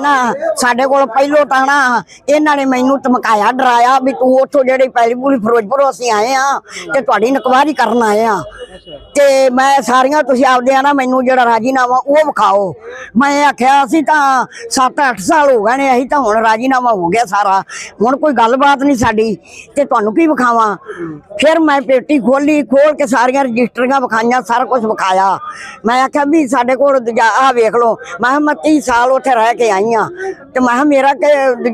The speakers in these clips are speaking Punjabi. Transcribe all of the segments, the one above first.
ਨਾ, ਸਾਡੇ ਕੋਲ ਪਹਿਲੋ ਤਾਂ ਨਾ ਇਹਨਾਂ ਨੇ ਮੈਨੂੰ ਧਮਕਾਇਆ, ਡਰਾਇਆ ਵੀ ਤੂੰ ਉੱਥੋਂ ਜਿਹੜੇ ਪਹਿਲੀ ਪੂਰੀ ਫਿਰੋਜ਼ਪੁਰੋਂ ਅਸੀਂ ਆਏ ਆ ਤੇ ਤੁਹਾਡੀ ਨਕਵਾਰੀ ਕਰਨ ਆਏ ਆ। ਤੇ ਮੈਂ ਸਾਰੀਆਂ ਤੁਸੀਂ ਆਪਦੇ ਆ ਨਾ ਮੈਨੂੰ ਜਿਹੜਾ ਰਾਜੀਨਾਮਾ ਉਹ ਵਿਖਾਓ। ਮੈਂ ਆਖਿਆ ਅਸੀਂ ਤਾਂ 7-8 ਸਾਲ ਹੋ ਗਏ ਨੇ, ਅਸੀਂ ਤਾਂ ਹੁਣ ਰਾਜੀਨਾਮਾ ਹੋ ਗਿਆ ਸਾਰਾ। ਹੁਣ ਕੋਈ ਗੱਲਬਾਤ ਨਹੀਂ ਸਾਡੀ, ਤੇ ਤੁਹਾਨੂੰ ਕੀ ਵਿਖਾਵਾਂ? ਫਿਰ ਮੈਂ ਪੇਟੀ ਖੋਲੀ, ਖੋਲ ਕੇ ਸਾਰੀਆਂ ਰਜਿਸਟਰੀਆਂ ਵਿਖਾਈਆਂ, ਸਾਰਾ ਕੁਝ ਵਿਖਾਇਆ। ਮੈਂ ਆਖਿਆ ਵੀ ਸਾਡੇ ਕੋਲ ਦੂਜਾ, ਆਹ ਵੇਖ ਲਓ, ਮੈਂ ਕਿਹਾ ਮੈਂ 30 ਸਾਲ ਉੱਥੇ ਰਹਿ ਕੇ ਆਈ ਆ। ਤੇ ਮੈਂ ਕਿਹਾ, ਮੇਰਾ ਕਿ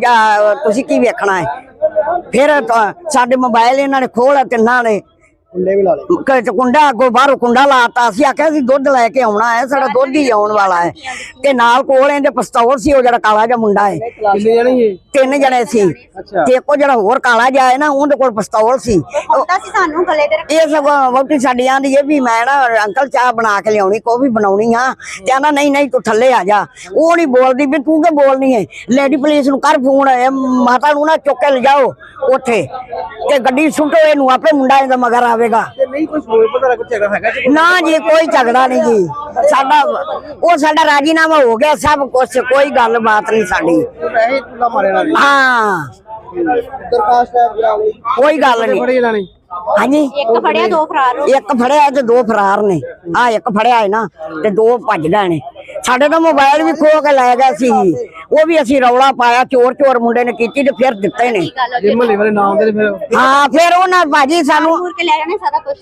ਤੁਸੀਂ ਕੀ ਵੇਖਣਾ ਹੈ? ਫਿਰ ਸਾਡੇ ਮੋਬਾਈਲ ਇਹਨਾਂ ਨੇ ਖੋਲ ਤਿੰਨਾਂ ਨੇ ਕੁੰਡੇ ਵੀ ਲਾ ਲਏ। ਕੁੰਡਾ ਅੱਗੋਂ ਬਾਹਰੋਂ ਕੁੰਡਾ ਲਾਤਾ। ਅਸੀਂ ਆਖਿਆ ਸੀ ਦੁੱਧ ਲੈ ਕੇ ਆਉਣਾ ਹੈ ਸਾਡਾ ਦੁੱਧ ਹੀ ਆਉਣ ਵਾਲਾ ਹੈ। ਤੇ ਨਾਲ ਕੋਲ ਇਹਦੇ ਪਿਸਤੌਲ ਸੀ ਉਹ ਜਿਹੜਾ ਕਾਲਾ ਜਿਹਾ ਮੁੰਡਾ ਹੈ। ਕਿੰਨੇ ਜਣੇ ਇਹ ਤਿੰਨ ਜਣੇ ਸੀ। ਅੱਛਾ। ਤੇ ਇੱਕੋ ਜਿਹੜਾ ਹੋਰ ਕਾਲਾ ਜਿਹਾ ਹੈ ਨਾ ਉਹਦੇ ਕੋਲ ਪਿਸਤੌਲ ਸੀ। ਹੁੰਦਾ ਸੀ ਸਾਨੂੰ ਗਲੇ ਤੇ ਇਹ ਸਗੋਂ ਵੋਟੀ ਸਾਡੀ ਆਂਦੀ ਇਹ ਵੀ ਮੈਂ ਨਾ ਅੰਕਲ ਚਾਹ ਬਣਾ ਕੇ ਲਿਆਉਣੀ ਕੌਫੀ ਬਣਾਉਣੀ ਆ। ਤੇ ਆਂਦਾ ਨਹੀਂ ਨਹੀਂ ਤੂੰ ਥੱਲੇ ਆ ਜਾ। ਉਹ ਨਹੀਂ ਬੋਲਦੀ ਵੀ ਤੂੰ ਕਿ ਬੋਲਣੀ ਹੈ? ਲੇਡੀ ਪੁਲਿਸ ਨੂੰ ਕਰ ਫੋਨ ਇਹ ਮਾਤਾ ਨੂੰ ਨਾ ਚੁੱਕ ਕੇ ਲਿਜਾਓ ਉੱਥੇ। ਤੇ ਗੱਡੀ ਸੁੱਟੋ ਇਹਨੂੰ ਆਪੇ ਮੁੰਡਾ ਇਹਦਾ ਮਗਰ ਆਵੇਗਾ। ਤੇ ਨਹੀਂ ਕੋਈ ਸੋਏ ਪਤਾ ਲੱਗ ਝਗੜਾ ਹੈਗਾ ਜੀ। ਨਾ ਜੀ ਕੋਈ ਝਗੜਾ ਨਹੀਂ ਜੀ। ਸਾਡਾ ਉਹ ਸਾਡਾ ਰਾਜੀਨਾਮਾ ਹੋ ਗਿਆ ਸਭ ਕੁਝ ਕੋਈ ਗੱਲਬਾਤ ਨਹੀਂ ਸਾਡੀ। ਮਾਰੇ ਨਾਲ ਹਾਂ। ਦਰਖਾਸਤ ਹੈ ਕਰਾ ਲਈ ਕੋਈ ਗੱਲ ਨਹੀਂ। ਜਣਾ ਨਹੀਂ ਹਾਂਜੀ? ਇੱਕ ਫੜਿਆ ਦੋ ਫਰਾਰ ਹੋ ਇੱਕ ਫੜਿਆ ਤੇ ਦੋ ਫਰਾਰ ਨੇ। ਆ ਇੱਕ ਫੜਿਆ ਹੈ ਨਾ ਤੇ ਦੋ ਭੱਜ ਗਏ ਨੇ। ਸਾਡੇ ਤਾਂ ਮੋਬਾਈਲ ਵੀ ਖੋ ਕੇ ਲੈ ਗਏ ਸੀ। ਉਹ ਵੀ ਅਸੀਂ ਰੌਲਾ ਪਾਇਆ ਚੋਰ ਚੋਰ ਮੁੰਡੇ ਨੇ ਕੀਤੀ ਤੇ ਫਿਰ ਦਿੱਤੇ ਨੇ। ਜੇ ਮਹੱਲੇ ਵਾਲੇ ਨਾ ਆਉਂਦੇ ਤੇ ਫਿਰ ਹਾਂ ਫਿਰ ਉਹਨਾਂ ਭਾਜੀ ਸਾਨੂੰ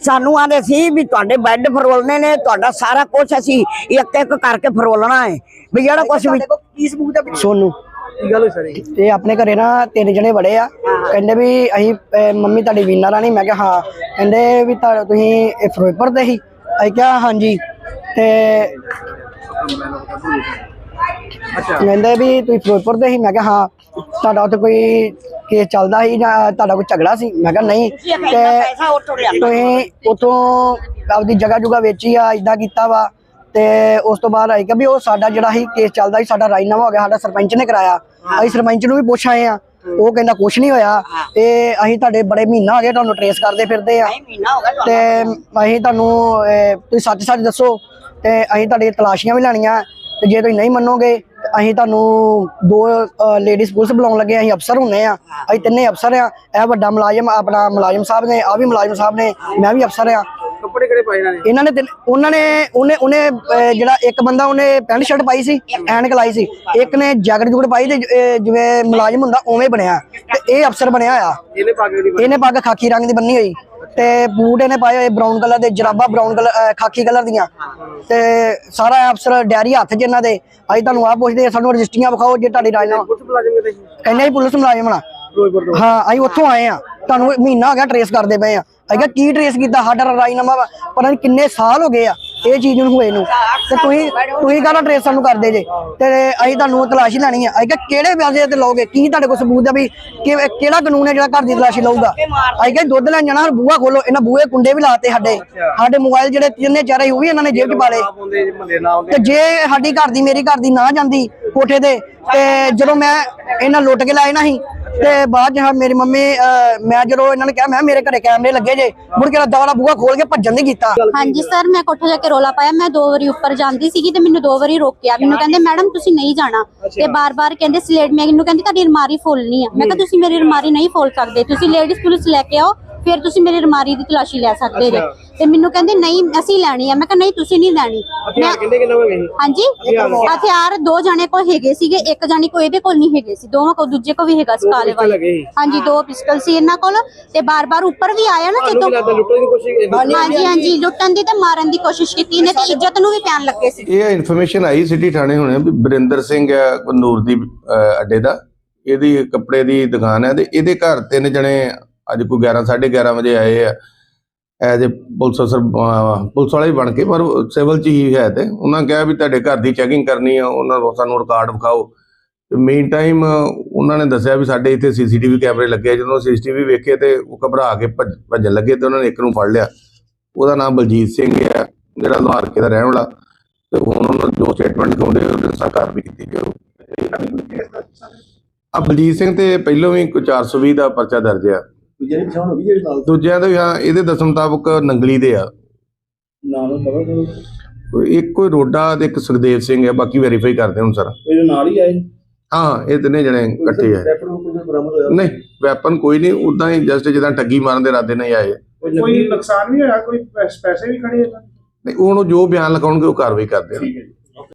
ਸਾਨੂੰ ਆਂਦੇ ਸੀ ਵੀ ਤੁਹਾਡੇ ਬੈੱਡ ਫਰੋਲਨੇ ਨੇ ਤੁਹਾਡਾ ਸਾਰਾ ਕੁਝ ਅਸੀਂ ਇੱਕ ਇੱਕ ਕਰਕੇ ਫਰੋਲਣਾ ਹੈ। ਵੀ ਜਿਹੜਾ ਕੁਝ ਵੀ ਹੈ ਸੋਨੂੰ। ਗੱਲ ਹੋਈ ਤੇ ਆਪਣੇ ਘਰੇ ਨਾ ਤਿੰਨ ਜਣੇ ਬੜੇ ਆ। ਕਹਿੰਦੇ ਵੀ ਅਸੀਂ ਮੰਮੀ ਤੁਹਾਡੀ ਵੀਨਾ ਰਾਣੀ ਮੈਂ ਕਿਹਾ ਹਾਂ। ਕਹਿੰਦੇ ਵੀ ਤੁਸੀਂ ਇਹ ਫਿਰੋਜ਼ਪੁਰ ਦੇ ਸੀ। ਅਸੀਂ ਕਿਹਾ ਹਾਂਜੀ। ਤੇ ਅੱਛਾ। ਕਹਿੰਦੇ ਵੀ ਤੁਸੀਂ ਫਿਰੋਜ਼ਪੁਰ ਦੇ ਸੀ? ਮੈਂ ਕਿਹਾ ਹਾਂ। ਤੁਹਾਡਾ ਉੱਥੇ ਕੋਈ ਕੇਸ ਚੱਲਦਾ ਸੀ ਜਾਂ ਤੁਹਾਡਾ ਕੋਈ ਝਗੜਾ ਸੀ? ਮੈਂ ਕਿਹਾ ਨਹੀਂ। ਤੇ ਉੱਥੋਂ ਤੁਸੀਂ ਉਤੋਂ ਆਪਦੀ ਜਗ੍ਹਾ ਜੁਗਾ ਵੇਚੀ ਆ ਇਦਾਂ ਕੀਤਾ ਵਾ। ਤੇ ਉਸ ਤੋਂ ਬਾਅਦ ਆਈ ਕਿ ਵੀ ਉਹ ਸਾਡਾ ਜਿਹੜਾ ਸੀ ਕੇਸ ਚੱਲਦਾ ਸੀ ਸਾਡਾ ਰਾਜੀਨਾਮਾ ਹੋ ਗਿਆ ਸਾਡਾ ਸਰਪੰਚ ਨੇ ਕਰਾਇਆ। ਅਸੀਂ ਸਰਪੰਚ ਨੂੰ ਵੀ ਪੁੱਛ ਆਏ ਆ। ਉਹ ਕਹਿੰਦਾ ਕੁਝ ਨਹੀਂ ਹੋਇਆ। ਤੇ ਅਸੀਂ ਤੁਹਾਡੇ ਬੜੇ ਮਹੀਨਾ ਹੋ ਗਏ ਤੁਹਾਨੂੰ ਟਰੇਸ ਕਰਦੇ ਫਿਰਦੇ ਆ। ਤੇ ਅਸੀਂ ਤੁਹਾਨੂੰ ਤੁਸੀਂ ਸੱਚ ਸੱਚ ਦੱਸੋ। ਤੇ ਅਸੀਂ ਤੁਹਾਡੀਆਂ ਤਲਾਸ਼ੀਆਂ ਵੀ ਲੈਣੀਆਂ ਤੇ ਜੇ ਤੁਸੀਂ ਨਹੀਂ ਮੰਨੋਗੇ ਅਸੀਂ ਤੁਹਾਨੂੰ ਦੋ ਲੇਡੀਜ਼ ਪੁਲਿਸ ਬੁਲਾਉਣ ਲੱਗੇ ਅਸੀਂ ਅਫਸਰ ਹੁੰਨੇ ਆ ਅਸੀਂ ਤਿੰਨੇ ਅਫਸਰ ਆ ਇਹ ਵੱਡਾ ਮੁਲਾਜ਼ਮ ਆਪਣਾ ਮੁਲਾਜ਼ਮ ਸਾਹਿਬ ਨੇ ਆ ਵੀ ਮੁਲਾਜ਼ਮ ਸਾਹਿਬ ਨੇ ਮੈਂ ਵੀ ਅਫਸਰ ਆ ਕੱਪੜੇ ਕਿਹੜੇ ਪਾਏ ਇਹਨਾਂ ਨੇ? ਇਹਨਾਂ ਨੇ ਤਿੰਨ- ਉਹਨਾਂ ਨੇ ਉਹਨੇ ਉਹਨੇ ਜਿਹੜਾ ਇੱਕ ਬੰਦਾ ਉਹਨੇ ਪੈਂਟ ਸ਼ਰਟ ਪਾਈ ਸੀ ਐਨਕ ਲਾਈ ਸੀ ਇੱਕ ਨੇ ਜੈਕਟ ਜੁਕਟ ਪਾਈ ਤੇ ਜਿਵੇਂ ਮੁਲਾਜ਼ਮ ਹੁੰਦਾ ਉਵੇਂ ਬਣਿਆ ਤੇ ਇਹ ਅਫਸਰ ਬਣਿਆ ਆ ਇਹਨੇ ਪੱਗ ਖਾਕੀ ਰੰਗ ਦੀ ਬੰਨੀ ਹੋਈ। ਤੇ ਬੂਟ ਇਹਨੇ ਪਾਏ ਹੋਏ ਬ੍ਰਾਊਨ ਕਲਰ ਦੇ ਜਰਾਬਾਂ ਬ੍ਰਾਊਨ ਕਲਰ ਖਾਕੀ ਕਲਰ ਦੀਆਂ। ਤੇ ਸਾਰਾ ਅਫਸਰ ਡੈਰੀ ਹੱਥ ਇਹਨਾਂ ਦੇ। ਅਸੀਂ ਤੁਹਾਨੂੰ ਆਹ ਪੁੱਛਦੇ ਆ, ਸਾਨੂੰ ਰਜਿਸਟਰੀਆਂ ਵਿਖਾਓ ਜੇ ਤੁਹਾਡੀ ਮੁਲਾਜ਼ਮ ਕਿਤੇ ਕਹਿੰਦੇ ਪੁਲਿਸ ਮੁਲਾਜ਼ਮ ਨਾ ਹਾਂ ਅਸੀਂ ਉੱਥੋਂ ਆਏ ਆ ਤੁਹਾਨੂੰ ਮਹੀਨਾ ਹੋ ਗਿਆ ਟਰੇਸ ਕਰਦੇ ਪਏ ਆ ਅਸੀਂ ਕਿਹਾ ਕੀ ਟਰੇਸ ਕੀਤਾ? ਸਾਡਾ ਰਾਜਨਾਮਾ ਨਹੀਂ ਕਿੰਨੇ ਸਾਲ ਹੋ ਗਏ ਆ। ਇਹ ਚੀਜ਼ ਨੂੰ ਹੋਏ ਨੂੰ। ਤੇ ਤੁਸੀਂ ਤੁਸੀਂ ਕਾਹਦਾ ਟਰੇਸ ਸਾਨੂੰ ਕਰਦੇ ਜੇ? ਤੇ ਅਸੀਂ ਤੁਹਾਨੂੰ ਤਲਾਸ਼ੀ ਲੈਣੀ ਆ। ਅਸੀਂ ਕਿਹਾ, ਕਿਹੜੇ ਵਿਆਜੇ ਤੇ ਲਓਗੇ? ਕੀ ਤੁਹਾਡੇ ਕੋਲ ਸਬੂਤ ਆ ਵੀ ਕਿਹੜਾ ਕਾਨੂੰਨ ਹੈ ਜਿਹੜਾ ਘਰ ਦੀ ਤਲਾਸ਼ੀ ਲਊਗਾ? ਅਸੀਂ ਕਿਹਾ, ਦੁੱਧ ਲੈਣ ਜਾਣਾ, ਬੂਹਾ ਖੋਲੋ। ਇਹਨਾਂ ਬੂਹੇ ਕੁੰਡੇ ਵੀ ਲਾਤੇ ਸਾਡੇ। ਸਾਡੇ ਮੋਬਾਈਲ ਜਿਹੜੇ ਤਿੰਨੇ ਚਾਰੇ ਉਹ ਵੀ ਇਹਨਾਂ ਨੇ ਜੇਬ 'ਚ ਪਾ ਲਏ। ਤੇ ਜੇ ਸਾਡੀ ਘਰ ਦੀ ਮੇਰੀ ਘਰ ਦੀ ਨਾ ਜਾਂਦੀ ਕੋਠੇ ਤੇ ਤੇ ਜਦੋਂ ਮੈਂ ਇਹਨਾਂ ਲੁੱਟ ਕੇ ਲਾਏ ਨਾ ਸੀ ਤੇ ਬਾਅਦ ਚ ਮੇਰੀ ਮੰਮੀ ਮੈਂ ਜਦੋਂ ਇਹਨਾਂ ਨੇ ਕਿਹਾ ਮੈਂ ਮੇਰੇ ਘਰੇ ਕੈਮਰੇ ਲੱਗੇ ਜੇ ਮੁੜ ਕੇ ਦਵਾਲਾ ਬੂਹਾ ਖੋਲ ਕੇ ਭੱਜਣ ਦੀ ਕੀਤਾ। ਹਾਂਜੀ ਸਰ ਮੈਂ ਕੋਠੇ ਜਾ ਕੇ ਰੋਲਾ ਪਾਇਆ ਮੈਂ ਦੋ ਵਾਰੀ ਉੱਪਰ ਜਾਂਦੀ ਸੀਗੀ ਤੇ ਮੈਨੂੰ ਦੋ ਵਾਰੀ ਰੋਕਿਆ। ਮੈਨੂੰ ਕਹਿੰਦੇ ਮੈਡਮ ਤੁਸੀਂ ਨਹੀਂ ਜਾਣਾ। ਤੇ ਬਾਰ-ਬਾਰ ਕਹਿੰਦੇ ਸਲੇਟ ਮੈਨੂੰ ਕਹਿੰਦੀ ਤੁਹਾਡੀ ਅਲਮਾਰੀ ਫੋਲਣੀ ਆ। ਮੈਂ ਕਿਹਾ ਤੁਸੀਂ ਮੇਰੀ ਅਲਮਾਰੀ ਨਹੀਂ ਫੋਲ ਸਕਦੇ ਤੁਸੀਂ ਲੇਡੀਜ਼ ਪੁਲਿਸ ਲੈ ਕੇ ਆਓ ਫਿਰ ਤੁਸੀਂ ਮੇਰੀ ਅਲਮਾਰੀ ਦੀ ਤਲਾਸ਼ੀ ਲੈ ਸਕਦੇ ਜੇ। ਤੇ ਮੈਨੂੰ ਕਹਿੰਦੇ ਨਹੀਂ ਅਸੀਂ ਲੈਣੀ ਆ। ਮੈਂ ਕਿਹਾ ਨਹੀਂ ਤੁਸੀਂ ਨਹੀਂ ਲੈਣੀ। ਹਥਿਆਰ ਕਿੰਨੇ ਕਿੰਨੇ ਹੋ ਗਏ ਸੀ ਹਾਂਜੀ ਹਥਿਆਰ ਦੋ ਜਣੇ ਕੋਲ ਹੈਗੇ ਸੀਗੇ। ਇੱਕ ਜਾਨੀ ਕੋ ਇਹਦੇ ਕੋਲ ਨਹੀਂ ਹੈਗੇ ਸੀ। ਦੋਵਾਂ ਕੋ ਦੂਜੇ ਕੋ ਵੀ ਹੈਗਾ ਸੀ ਕਾਲੇ ਵਾਲੇ। ਹਾਂਜੀ ਦੋ ਪਿਸਟਲ ਸੀ ਇਹਨਾਂ ਕੋਲ। ਤੇ ਬਾਰ-ਬਾਰ ਉੱਪਰ ਵੀ ਆਇਆ ਨਾ ਜਦੋਂ ਹਾਂਜੀ ਹਾਂਜੀ। ਲੁੱਟਣ ਦੀ ਤੇ ਮਾਰਨ ਦੀ ਕੋਸ਼ਿਸ਼ ਕੀਤੀ। ਇਹਨੇ ਤੇ ਇੱਜ਼ਤ ਨੂੰ ਵੀ ਪਿਆਨ ਲੱਗੇ ਸੀ। ਇਹ ਇਨਫੋਰਮੇਸ਼ਨ ਆਈ ਸਿਟੀ ਥਾਣੇ ਹੁਣੇ ਵੀ ਬਰਿੰਦਰ ਸਿੰਘ ਨੂਰ ਦੀ ਅੱਡੇ ਦਾ। ਇਹਦੀ ਕੱਪੜੇ ਦੀ ਦੁਕਾਨ ਹੈ ਤੇ ਇਹਦੇ ਘਰ ਤਿੰਨ ਜਣੇ ਅੱਜ ਕੋਈ 11 11:30 ਵਜੇ ਆਏ ਆ। ਐਜ਼ ਅ ਪੁਲਿਸ ਅਫਸਰ ਪੁਲਿਸ ਵਾਲੇ ਹੀ ਬਣ ਕੇ, ਪਰ ਸਿਵਲ ਚ ਹੀ ਹੈ ਤੇ। ਉਹਨਾਂ ਕਿਹਾ ਵੀ ਤੁਹਾਡੇ ਘਰ ਦੀ ਚੈਕਿੰਗ ਕਰਨੀ ਆ, ਉਹਨਾਂ ਨੂੰ ਸਾਨੂੰ ਰਿਕਾਰਡ ਵਿਖਾਓ। ਮੇਨ ਟਾਈਮ ਉਹਨਾਂ ਨੇ ਦੱਸਿਆ ਵੀ ਸਾਡੇ ਇੱਥੇ ਸੀਸੀਟੀਵੀ ਕੈਮਰੇ ਲੱਗੇ ਆ। ਜਦੋਂ ਸੀਸੀਟੀਵੀ ਵੇਖੇ ਤੇ ਉਹ ਘਬਰਾ ਕੇ ਭੱਜ- ਭੱਜਣ ਲੱਗੇ ਤੇ ਉਹਨਾਂ ਨੇ ਇੱਕ ਨੂੰ ਫੜ ਲਿਆ। ਉਹਦਾ ਨਾਮ ਬਲਜੀਤ ਸਿੰਘ ਹੈ ਜਿਹੜਾ ਲੋਹਾਰਕੇ ਦਾ ਰਹਿਣ ਵਾਲਾ। ਤੇ ਹੁਣ ਉਹਨਾਂ ਨੂੰ ਜੋ ਸਟੇਟਮੈਂਟ ਦਿਖਾਉਂਦੇ ਉਹਦੇ ਅਨੁਸਾਰ ਕਾਰਵਾਈ ਕੀਤੀ ਜਾਊ। ਆ। ਬਲਜੀਤ ਸਿੰਘ ਤੇ ਪਹਿਲਾਂ ਵੀ ਕੋਈ 420 ਦਾ ਪਰਚਾ ਦਰਜ ਆ। ਜਿਹੜੀ ਪਛਾਣ ਹੋ ਗਈ ਜਿਹੜੀ ਨਾਲ ਦੂਜਿਆਂ ਦੇ ਵੀ ਹਾਂ ਇਹਦੇ ਦੱਸਣ ਮੁਤਾਬਕ ਨੰਗਲੀ ਦੇ ਆ। ਨਾਮ ਕਵਰ ਕਰੋ। ਕੋਈ ਇੱਕ ਕੋਈ ਰੋਡਾ ਤੇ ਇੱਕ ਸੁਖਦੇਵ ਸਿੰਘ ਹੈ ਬਾਕੀ ਵੈਰੀਫਾਈ ਕਰਦੇ ਹੁਣ ਸਰ। ਇਹਦੇ ਨਾਲ ਹੀ ਆਏ। ਹਾਂ ਇਹ ਤਿੰਨੇ ਜਣੇ ਇਕੱਠੇ ਆ। ਰੈਪਰ ਨੂੰ ਕੋਈ ਬਰਾਮਦ ਹੋਇਆ? ਨਹੀਂ ਵੈਪਨ ਕੋਈ ਨਹੀਂ ਉਦਾਂ ਹੀ ਜਸਟ ਜਿੱਦਾਂ ਠੱਗੀ ਮਾਰਨ ਦੇ ਇਰਾਦੇ ਨਾਲ ਹੀ ਆਏ ਕੋਈ ਨੁਕਸਾਨ ਵੀ ਹੋਇਆ? ਕੋਈ ਪੈਸ- ਪੈਸੇ ਵੀ ਖੜੇ ਇਹਨਾਂ ਦੇ? ਨਹੀਂ ਉਹਨੂੰ ਜੋ ਬਿਆਨ ਲਿਖਾਉਣਗੇ ਉਹ ਕਾਰਵਾਈ ਕਰਦੇ ਆ। ਠੀਕ ਹੈ ਜੀ।